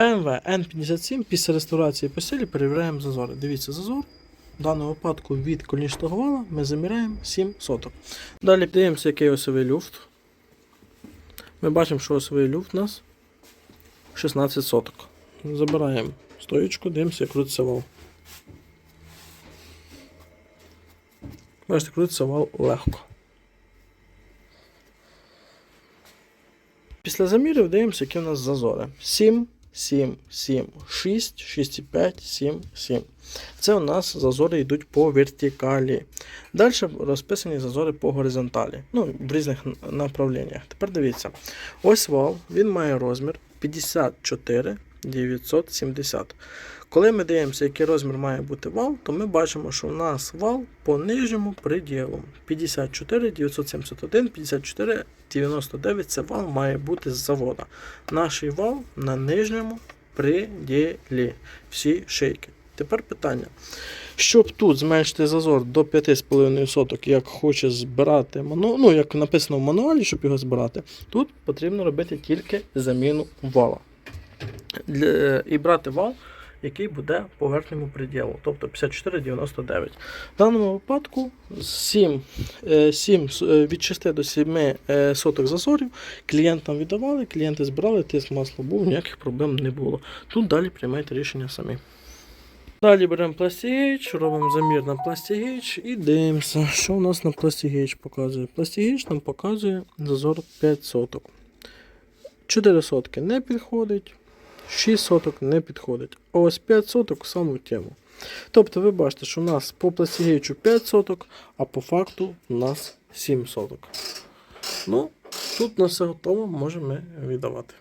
BMW N57 після реставрації постелі перевіряємо зазори. Дивіться зазор. В даному випадку від колінчатого вала ми заміряємо 7 соток. Далі дивимося, який осовий люфт. Ми бачимо, що осовий люфт у нас 16 соток. Забираємо стоїчку, дивимося, як крутиться вал. Бачите, крутиться вал легко. Після замірів дивимося, які у нас зазори. 7, 7, 7, 6, 6,5, 7, 7. Це у нас зазори йдуть по вертикалі. Далі розписані зазори по горизонталі. Ну, в різних направленнях. Тепер дивіться. Ось вал, він має розмір 54 970. Коли ми дивимося, який розмір має бути вал, то ми бачимо, що у нас вал по нижньому приділу 54 971, 54 99 це вал має бути з завода. Наш вал на нижньому приділі. Всі шийки. Тепер питання. Щоб тут зменшити зазор до 5,5 соток, як хоче збирати ману... ну, як написано в мануалі, щоб його збирати, тут потрібно робити тільки заміну вала. І брати вал, який буде по верхньому приділу, тобто 54,99. В даному випадку 7, 7, від 6 до 7 е, соток зазорів клієнтам віддавали, клієнти збирали, тиск масла був, ніяких проблем не було. Тут далі приймайте рішення самі. Далі беремо пластігейдж, робимо замір на пластігейдж і дивимося, що у нас на пластігейдж показує. Пластігейдж нам показує зазор 5 соток. 4 сотки не підходить, 6 соток не підходить. А ось 5 соток в тему. Тобто ви бачите, що у нас по пластігеючу 5 соток, а по факту у нас 7 соток. Ну, тут на все готово, можемо віддавати.